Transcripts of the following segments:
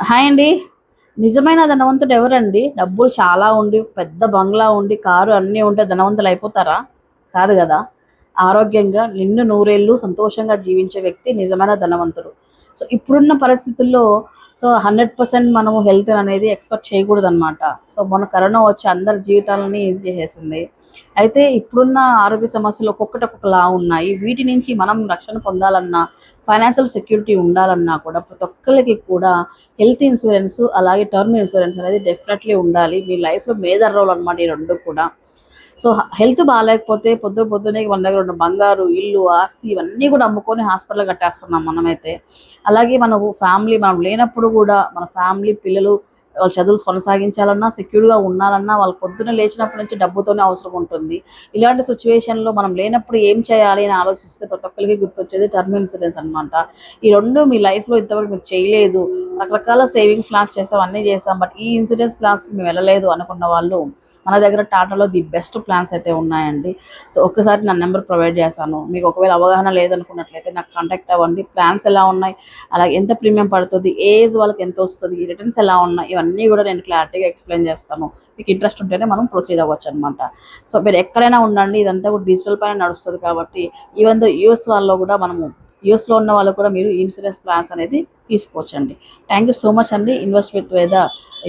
Hi అండి. నిజమైన ధనవంతుడు ఎవరండి? డబ్బులు చాలా ఉండి పెద్ద బంగ్లా ఉండి కారు అన్నీ ఉంటే ధనవంతులు అయిపోతారా? కాదు కదా. ఆరోగ్యంగా నిన్ను నూరేళ్ళు సంతోషంగా జీవించే వ్యక్తి నిజమైన ధనవంతుడు. సో ఇప్పుడున్న పరిస్థితుల్లో సో హండ్రెడ్ పర్సెంట్ మనము హెల్త్ అనేది ఎక్స్పెక్ట్ చేయకూడదు అనమాట సో మన కరోనా వచ్చి అందరి జీవితాలని ఇది చేసేసింది. అయితే ఇప్పుడున్న ఆరోగ్య సమస్యలు ఒక్కొక్కటి ఒక్కొక్కలా ఉన్నాయి. వీటి నుంచి మనం రక్షణ పొందాలన్నా ఫైనాన్షియల్ సెక్యూరిటీ ఉండాలన్నా కూడా ప్రతి ఒక్కరికి కూడా హెల్త్ ఇన్సూరెన్స్ అలాగే టర్మ్ ఇన్సూరెన్స్ అనేది డెఫినెట్లీ ఉండాలి. మీ లైఫ్లో మేజర్ రోల్ అనమాట ఈ రెండు కూడా. సో హెల్త్ బాగాలేకపోతే పొద్దు పొద్దునే మన దగ్గర రెండు బంగారు ఇల్లు ఆస్తి ఇవన్నీ కూడా అమ్ముకొని హాస్పిటల్ కట్టేస్తున్నాం మనమైతే. అలాగే మనము ఫ్యామిలీ మనం లేనప్పుడు కూడా మన ఫ్యామిలీ పిల్లలు వాళ్ళ చదువులు కొనసాగించాలన్నా సెక్యూర్గా ఉండాలన్నా వాళ్ళ పొద్దున్న లేచినప్పటి నుంచి డబ్బుతోనే అవసరం ఉంటుంది. ఇలాంటి సిచ్యువేషన్లో మనం లేనప్పుడు ఏం చేయాలి అని ఆలోచిస్తే ప్రతి ఒక్కరికి గుర్తొచ్చేది టర్మ్ ఇన్సూరెన్స్ అనమాట ఈ రెండు మీ లైఫ్లో ఇంతవరకు మీరు చేయలేదు. రకరకాల సేవింగ్ ప్లాన్స్ చేసాం అన్నీ చేసాం. బట్ ఈ ఇన్సూరెన్స్ ప్లాన్స్ మేము వెళ్ళలేదు అనుకున్న వాళ్ళు మన దగ్గర టాటాలో ది బెస్ట్ ప్లాన్స్ అయితే ఉన్నాయండి. సో ఒక్కసారి నా నెంబర్ ప్రొవైడ్ చేశాను. మీకు ఒకవేళ అవగాహన లేదనుకున్నట్లయితే నాకు కాంటాక్ట్ అవ్వండి. ప్లాన్స్ ఎలా ఉన్నాయి? అలాగే ఎంత ప్రీమియం పడుతుంది? ఏజ్ వాళ్ళకి ఎంత వస్తుంది? రిటర్న్స్ ఎలా ఉన్నాయి? ఇవన్నీ కూడా నేను క్లారిటీగా ఎక్స్ప్లెయిన్ చేస్తాను. మీకు ఇంట్రెస్ట్ ఉంటేనే మనం ప్రొసీడ్ అవ్వచ్చు అనమాట సో మీరు ఎక్కడైనా ఉండండి ఇదంతా కూడా డిజిటల్ పైన నడుస్తుంది కాబట్టి ఈవెన్ దో యూఎస్ వాళ్ళలో కూడా మనము యూఎస్లో ఉన్న వాళ్ళు కూడా మీరు ఇన్సూరెన్స్ ప్లాన్స్ అనేది తీసుకోవచ్చు అండి థ్యాంక్ యూ సో మచ్ అండి. Invest with Veda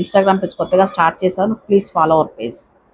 Instagram page కొత్తగా స్టార్ట్ చేశాను. Please follow our page.